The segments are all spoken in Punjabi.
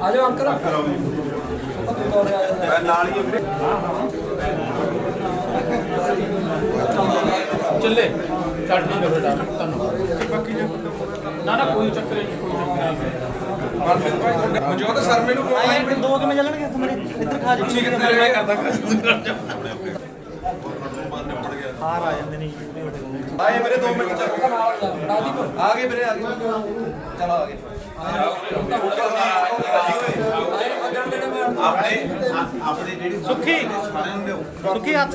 ਆ। ਜਾਓ ਅੰਕਲ। ਚੱਲੇ। ਕੱਟ ਨਹੀਂ ਕਰੋ ਡਾਲ ਤੁਹਾਨੂੰ। ਨਾ ਨਾ ਕੋਈ ਚੱਕਰ ਨਹੀਂ ਕੋਈ ਚੱਕਰ ਨਹੀਂ। ਮਨਜੋਤ ਸਰ ਮੈਨੂੰ ਕੋਲ ਆਈ ਦੋ ਕਿਵੇਂ ਚੱਲਣਗੇ? ਤੁਹਾਡੇ ਇੱਧਰ ਖਾ ਜੀ ਠੀਕ ਹੈ ਮੈਂ ਕਰਦਾ। ਹਾਰ ਆ ਜਾਂਦੇ ਨੇ ਆਏ ਮੇਰੇ 2 ਮਿੰਟ ਚੱਲ। ਆ ਗਏ ਵੀਰੇ ਆ ਗਏ। ਚਲੋ ਆ ਗਏ। ਆਪਣੇ। ਆਪਣੇ ਜਿਹੜੀ ਸੁੱਖੀ। ਸੁੱਕੀ ਹੱਥ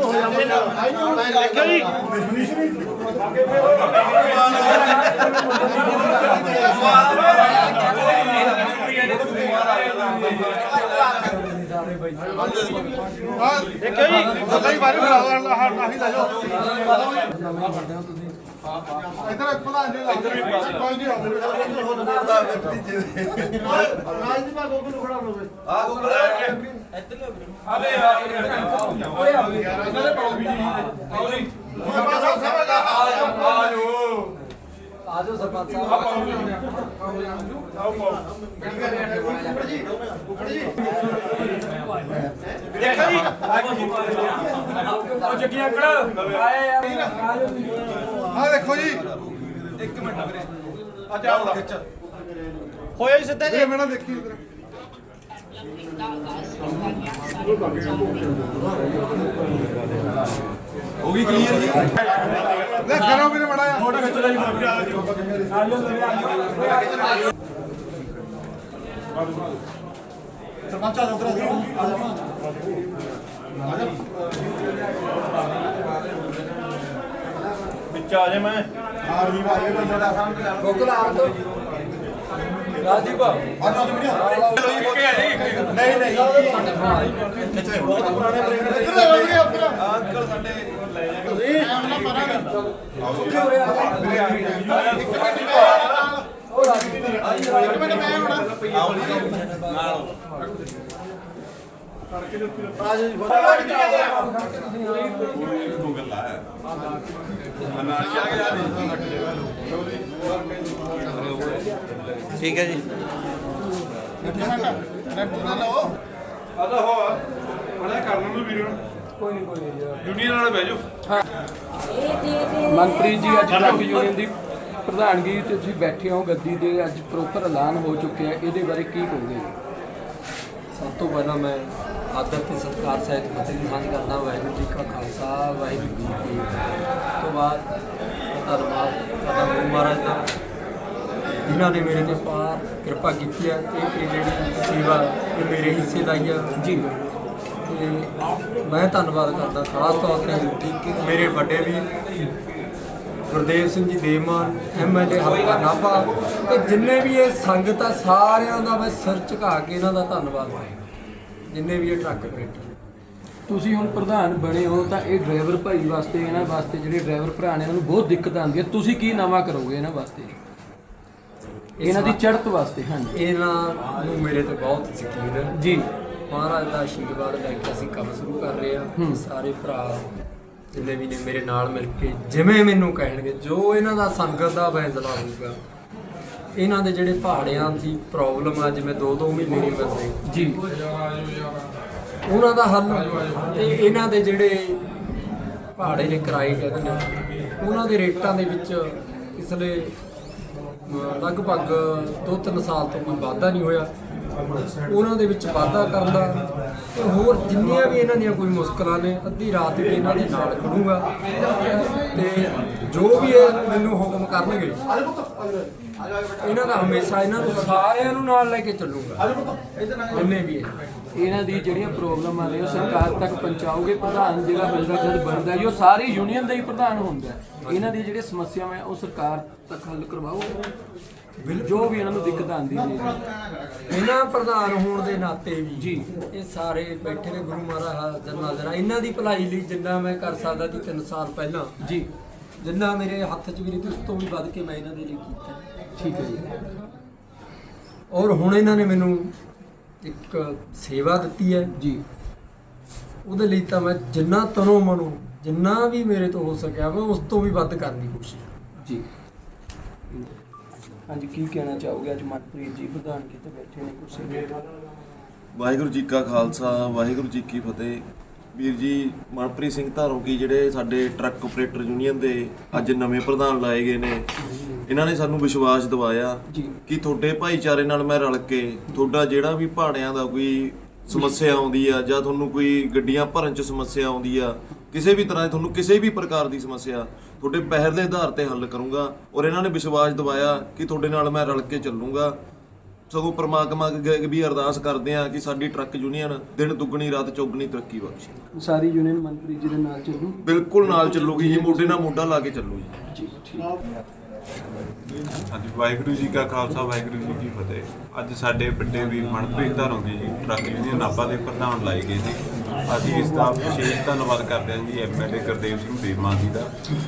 ਦੇਖਿਓ ਜੀ ਗੱਲਾਂ। ਹੀ ਬਾਰੇ ਬਣਾ ਲਾ ਆਹ ਆਹੀ ਲੈ ਜਾਓ ਇੱਧਰ ਪ੍ਰਧਾਨ ਜੀ ਇੱਧਰ ਵੀ ਕੋਈ ਨਹੀਂ ਆਉਂਦੇ ਰਾਜ ਦੀ ਬਾਗੋ ਨੂੰ ਖੜਾ ਹੋਵੇ ਆ ਗੋਬਰ ਆ ਜਾਓ ਸਰਪੰਚ ਸਾਹਿਬ। ਉਹ ਜੱਗੀ ਅੰਕਲ। ਆਏ ਆਹ ਦੇਖੋ ਜੀ। ਇੱਕ ਮਿੰਟ ਵੀਰੇ। ਆ ਚਾਹ ਖਿੱਚ। ਹੋਇਆ ਜੀ ਸਿੱਧਾ ਵੀਰੇ ਮੇਰਾ ਦੇਖੀ ਇੱਧਰ ਹੋ ਗਈ ਕਲੀਅਰ ਜੀ ਲੈ ਕਰੋ ਵੀਰੇ ਮੜਾ ਆ ਫੋਟੋ ਖਿੱਚ ਲਈ ਸਰਪੰਚ ਆ ਉਧਰ ਆ ਵਿੱਚ ਆ ਜਾ ਮੈਂ। ਆ ਰਹੀ ਭਾਈ ਇਹ ਤੁਹਾਡਾ ਸਾਹਮਣੇ ਚੱਲ ਗੋਕਲ ਆ ਦੋ ਰਾਜਦੀਪ ਨਹੀਂ ਨਹੀਂ। ਬਹੁਤ ਪੁਰਾਣੇ ਬ੍ਰੇਕ ਇੱਧਰ ਵੀਰੇ ਉੱਧਰ ਅੰਕਲ ਸਾਡੇ ਉਹ ਰਾਜਦੀਪ ਇੱਕ ਮਿੰਟ ਮੈਂ ਹੁਣ ਠੀਕ ਹੈ ਜੀ। ਆਦਾ ਹੋ ਬੜਾ ਕਰਨ ਨੂੰ ਵੀਡੀਓ ਕੋਈ ਨਹੀਂ ਕੋਈ ਨਹੀਂ ਜੁਨੀਅਰ ਨਾਲ ਬਹਿ ਜਾਓ ਮਨਪ੍ਰੀਤ ਜੀ ਅੱਜ ਟਰੱਕ ਯੂਨੀਅਨ ਦੀ ਪ੍ਰਧਾਨਗੀ ਤੇ ਤੁਸੀਂ ਬੈਠੇ ਹੋ ਗੱਦੀ ਦੇ ਅੱਜ ਪ੍ਰੋਪਰ ਐਲਾਨ ਹੋ ਚੁੱਕਿਆ ਇਹਦੇ ਬਾਰੇ ਕੀ ਕਹੋਗੇ? ਸਭ ਤੋਂ ਪਹਿਲਾਂ ਮੈਂ ਆਦਰ ਤੇ ਸਤਿਕਾਰ ਸਹਿਤ ਫਤਿਹ ਦੀ ਸਾਂਝ ਕਰਦਾ ਵਾਹਿਗੁਰੂ ਜੀ ਕਾ ਖਾਲਸਾ ਵਾਹਿਗੁਰੂ ਜੀ ਕੀ ਫਤਿਹ। ਤੋਂ ਬਾਅਦ ਧੰਨਵਾਦ ਕਰਦਾ ਗੁਰੂ ਮਹਾਰਾਜ ਦਾ ਜਿਨ੍ਹਾਂ ਨੇ ਮੇਰੇ ਤੇ ਪਾਰ ਕਿਰਪਾ ਕੀਤੀ ਹੈ ਇਹ ਇਹ ਜਿਹੜੀ ਸੇਵਾ ਇਹ ਮੇਰੇ ਹਿੱਸੇ ਦਾ ਹੀ। ਆ ਜੀ। ਤੇ ਮੈਂ ਧੰਨਵਾਦ ਕਰਦਾ ਖਾਸ ਤੌਰ ਤੇ ਮੇਰੇ ਵੱਡੇ ਵੀ ਗੁਰਦੇਵ ਸਿੰਘ ਜੀ ਦੇਵਮਾਨ ਐਮਐਲਏ ਹਲਕਾ ਨਾਭਾ ਤੇ ਜਿੰਨੇ ਵੀ ਇਹ ਸੰਗਤ ਆ ਸਾਰਿਆਂ ਦਾ ਮੈਂ ਸਿਰ ਝੁਕਾ ਕੇ ਇਹਨਾਂ ਦਾ ਧੰਨਵਾਦ। ਕਰਦਾ ਜਿੰਨੇ ਵੀ ਇਹ ਟਰੱਕ ਆਪਰੇਟਰ ਤੁਸੀਂ ਹੁਣ ਪ੍ਰਧਾਨ ਬਣੇ ਹੋ ਤਾਂ ਇਹ ਡਰਾਈਵਰ ਭਾਈ ਵਾਸਤੇ ਇਹਨਾਂ ਵਾਸਤੇ ਜਿਹੜੇ ਡਰਾਈਵਰ ਭਰਾ ਨੇ ਇਹਨਾਂ ਨੂੰ ਬਹੁਤ ਦਿੱਕਤ ਆਉਂਦੀ ਹੈ। ਤੁਸੀਂ ਕੀ ਨਵਾਂ ਕਰੋਗੇ ਇਹਨਾਂ ਵਾਸਤੇ? ਇਹਨਾਂ ਦੀ ਚੜ੍ਹਤ ਵਾਸਤੇ ਹਾਂਜੀ। ਇਹਨਾਂ ਨੂੰ ਮੇਰੇ ਤੇ ਬਹੁਤ ਯਕੀਨ ਹੈ। ਜੀ। ਮਹਾਰਾਜ ਦਾ ਆਸ਼ੀਰਵਾਦ ਲੈ ਕੇ ਅਸੀਂ ਕੰਮ ਸ਼ੁਰੂ ਕਰ ਰਹੇ ਹਾਂ। ਸਾਰੇ ਭਰਾ ਜਿੰਨੇ ਵੀ ਨੇ ਮੇਰੇ ਨਾਲ ਮਿਲ ਕੇ ਜਿਵੇਂ ਮੈਨੂੰ ਕਹਿਣਗੇ ਜੋ ਇਹਨਾਂ ਦਾ ਸੰਗਤ ਦਾ ਫੈਸਲਾ ਹੋਊਗਾ ਇਹਨਾਂ ਦੇ ਜਿਹੜੇ ਪਹਾੜਿਆਂ ਦੀ ਪ੍ਰੋਬਲਮ ਆ ਜਿਵੇਂ 2-2 ਮਹੀਨੇ ਨਹੀਂ ਮਿਲਦੇ ਜੀ। ਉਹਨਾਂ ਦਾ ਹੱਲ ਤੇ ਇਹਨਾਂ ਦੇ ਜਿਹੜੇ ਪਹਾੜੇ ਦੇ ਕਿਰਾਏ ਕਹਿੰਦੇ ਨੇ ਉਹਨਾਂ ਦੇ ਰੇਟਾਂ ਦੇ ਵਿੱਚ ਪਿਛਲੇ ਅਹ, ਲਗਭਗ 2-3 ਸਾਲ ਤੋਂ ਕੋਈ ਵਾਧਾ ਨਹੀਂ ਹੋਇਆ। ਉਹਨਾਂ ਦੇ ਵਿੱਚ ਵਾਧਾ ਕਰਨ ਦਾ ਤੇ ਹੋਰ ਜਿੰਨੀਆਂ ਵੀ ਇਹਨਾਂ ਦੀਆਂ ਕੋਈ ਮੁਸ਼ਕਲਾਂ ਨੇ ਅੱਧੀ ਰਾਤ ਵੀ ਇਹਨਾਂ ਦੇ ਨਾਲ ਖੜੂੰਗਾ। ਤੇ ਜੋ ਵੀ ਇਹ ਮੈਨੂੰ ਹੁਕਮ ਕਰਨਗੇ ਇਹਨਾਂ ਦਾ ਹਮੇਸ਼ਾ ਇਹਨਾਂ ਨੂੰ ਸਾਰਿਆਂ ਨੂੰ ਨਾਲ ਲੈ ਕੇ ਚੱਲੂਗਾ। ਜਿੰਨੇ ਵੀ ਹੈ। ਇਹਨਾਂ ਦੀ ਜਿਹੜੀਆਂ ਪ੍ਰੋਬਲਮਾਂ ਨੇ ਉਹ ਸਰਕਾਰ ਤੱਕ ਪਹੁੰਚਾਓਗੇ ਪ੍ਰਧਾਨ ਜਿਹੜਾ ਬੰਦਾ ਜਦ ਬਣਦਾ ਜੀ ਉਹ ਸਾਰੀ ਯੂਨੀਅਨ ਦਾ ਹੀ ਪ੍ਰਧਾਨ ਹੁੰਦਾ ਹੈ। ਇਹਨਾਂ ਦੀ ਜਿਹੜੀ ਸਮੱਸਿਆਵਾਂ ਹੈ ਉਹ ਸਰਕਾਰ ਤੱਕ ਹੱਲ ਕਰਵਾਓਗੇ ਜੋ ਵੀ ਇਹਨਾਂ ਨੂੰ ਦਿੱਕਤ ਆਉਂਦੀ ਹੈ ਇਹਨਾਂ ਪ੍ਰਧਾਨ ਹੋਣ ਦੇ ਨਾਤੇ ਵੀ ਜੀ। ਇਹ ਸਾਰੇ ਬੈਠੇ ਨੇ ਗੁਰੂ ਮਹਾਰਾਜ ਹਾਜ਼ਰ ਨਾਜ਼ਰ ਇਹਨਾਂ ਦੀ ਭਲਾਈ ਲਈ ਜਿੰਨਾ ਮੈਂ ਕਰ ਸਕਦਾ ਸੀ 3 ਸਾਲ ਪਹਿਲਾਂ ਜੀ। ਜਿੰਨਾ ਮੇਰੇ ਹੱਥ 'ਚ ਵੀ ਨਹੀਂ ਸੀ ਉਸ ਤੋਂ ਵੀ ਵੱਧ ਕੇ ਮੈਂ ਇਹਨਾਂ ਦੇ ਲਈ ਕੀਤਾ। ਠੀਕ ਹੈ ਜੀ। ਔਰ ਹੁਣ ਇਹਨਾਂ ਨੇ ਮੈਨੂੰ ਇੱਕ ਸੇਵਾ ਦਿੱਤੀ ਹੈ। ਜੀ। ਉਹਦੇ ਲਈ ਤਾਂ ਮੈਂ ਜਿੰਨਾ ਤਨੋਂ ਮਨੋਂ ਜਿੰਨਾ ਵੀ ਮੇਰੇ ਤੋਂ ਹੋ ਸਕਿਆ ਮੈਂ ਉਸ ਤੋਂ ਵੀ ਵੱਧ ਕਰਨ ਦੀ ਕੋਸ਼ਿਸ਼ ਜੀ। ਹਾਂਜੀ ਕੀ ਕਹਿਣਾ ਚਾਹੋਗੇ? ਅੱਜ ਮਨਪ੍ਰੀਤ ਜੀ ਪ੍ਰਧਾਨ ਕਿਤੇ ਬੈਠੇ ਨੇ ਕੁਰਸੀ ਤੇ ਵਾਹਿਗੁਰੂ ਜੀ ਕਾ ਖਾਲਸਾ ਵਾਹਿਗੁਰੂ ਜੀ ਕੀ ਫਤਿਹ। ਵੀਰ ਜੀ ਮਨਪ੍ਰੀਤ ਸਿੰਘ ਧਾਰੋਕੀ ਜਿਹੜੇ ਸਾਡੇ ਟਰੱਕ ਆਪਰੇਟਰ ਯੂਨੀਅਨ ਦੇ ਅੱਜ ਨਵੇਂ ਪ੍ਰਧਾਨ ਲਾਏ ਗਏ ਨੇ ਇਹਨਾਂ ਨੇ ਸਾਨੂੰ ਵਿਸ਼ਵਾਸ ਦਿਵਾਇਆ ਕਿ ਤੁਹਾਡੇ ਭਾਈਚਾਰੇ ਨਾਲ ਮੈਂ ਰਲ ਕੇ ਤੁਹਾਡਾ ਜਿਹੜਾ ਵੀ ਭਾੜਿਆਂ ਦਾ ਕੋਈ ਸਮੱਸਿਆ ਆਉਂਦੀ ਆ ਜਾਂ ਤੁਹਾਨੂੰ ਕੋਈ ਗੱਡੀਆਂ ਭਰਨ 'ਚ ਸਮੱਸਿਆ ਆਉਂਦੀ ਆ ਕਿਸੇ ਵੀ ਤਰ੍ਹਾਂ ਦੀ ਤੁਹਾਨੂੰ ਕਿਸੇ ਵੀ ਪ੍ਰਕਾਰ ਦੀ ਸਮੱਸਿਆ ਤੁਹਾਡੇ ਪਹਿਰ ਦੇ ਆਧਾਰ ਤੇ ਹੱਲ ਕਰੂੰਗਾ ਔਰ ਇਹਨਾਂ ਨੇ ਵਿਸ਼ਵਾਸ ਦਿਵਾਇਆ ਕਿ ਤੁਹਾਡੇ ਨਾਲ ਮੈਂ ਰਲ ਕੇ ਚੱਲੂੰਗਾ। ਸਗੋਂ ਪ੍ਰਮਾਤਮਾ ਅੱਗੇ ਵੀ ਅਰਦਾਸ ਕਰਦੇ ਆ ਕਿ ਸਾਡੀ ਟਰੱਕ ਯੂਨੀਅਨ ਦਿਨ ਦੁੱਗਣੀ ਰਾਤ ਚੌਗਣੀ ਤਰੱਕੀ ਬਖਸ਼ੇ। ਸਾਰੀ ਯੂਨੀਅਨ ਮਨਪ੍ਰੀਤ ਜੀ ਦੇ ਨਾਲ ਚੱਲੂ? ਬਿਲਕੁਲ ਨਾਲ ਚੱਲੂਗੀ ਜੀ ਮੋਢੇ ਨਾਲ ਮੋਢਾ ਲਾ ਕੇ ਚੱਲੂ ਜੀ। ਜੀ ਠੀਕ। ਹਾਂਜੀ ਵਾਹਿਗੁਰੂ ਜੀ ਕਾ ਖਾਲਸਾ ਵਾਹਿਗੁਰੂ ਜੀ ਕੀ ਫਤਿਹ। ਅੱਜ ਸਾਡੇ ਵੱਡੇ ਵੀਰ ਮਨਪ੍ਰੀਤ ਧਾਰੋਂ ਜੀ ਟਰੱਕ ਯੂਨੀਅਨ ਨਾਭਾ ਦੇ ਪ੍ਰਧਾਨ ਲਾਏ ਗਏ ਨੇ ਅਸੀਂ ਇਸ ਦਾ ਵਿਸ਼ੇਸ਼ ਧੰਨਵਾਦ ਕਰਦੇ ਹਾਂ ਜੀ ਐਮਐਲਏ ਗੁਰਦੇਵ ਸਿੰਘ ਬੀਮਾ ਜੀ ਦਾ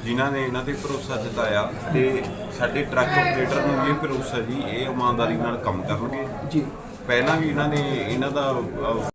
ਜਿਨ੍ਹਾਂ ਨੇ ਇਹਨਾਂ ਤੇ ਭਰੋਸਾ ਜਤਾਇਆ ਤੇ ਸਾਡੇ ਟਰੱਕ ਆਪਰੇਟਰ ਨੂੰ ਵੀ ਇਹ ਭਰੋਸਾ ਜੀ ਇਹ ਇਮਾਨਦਾਰੀ ਨਾਲ ਕੰਮ ਕਰਨਗੇ। ਜੀ। ਪਹਿਲਾਂ ਵੀ ਇਹਨਾਂ ਨੇ ਇਹਨਾਂ ਦਾ ਅਹ,